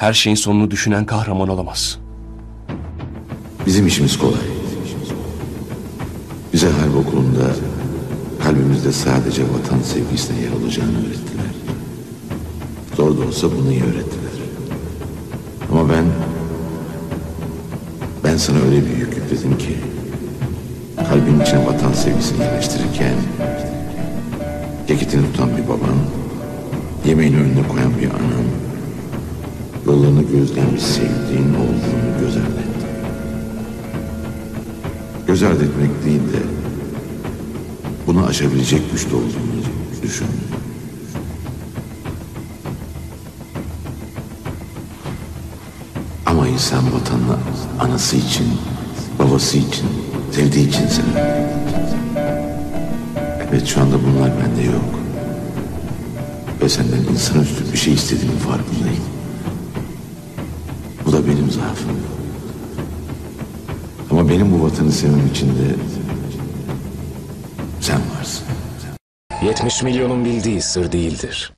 her şeyin sonunu düşünen kahraman olamaz. Bizim işimiz kolay. Bize harp okulunda kalbimizde sadece vatan sevgisine yer olacağını öğrettiler. Zor da olsa bunu iyi öğrettiler. Ama ben ben sana öyle bir yük yükledim ki kalbin içine vatan sevgisini yerleştirirken ceketini tutan bir baban, yemeğini önüne koyan bir anan, yollarını gözleyen bir sevdiğin olduğunu göz ardı. Göz ardı etmek değil de bunu aşabilecek güçte olduğunu düşün. Ama insan vatanını anası için, babası için, sevdiği için sever. Evet şu anda bunlar bende yok. Ve senden insanüstü bir şey istediğimin farkındayım. Zaafım. Ama benim bu vatanı sevmem için de sen varsın. 70 milyonun bildiği sır değildir.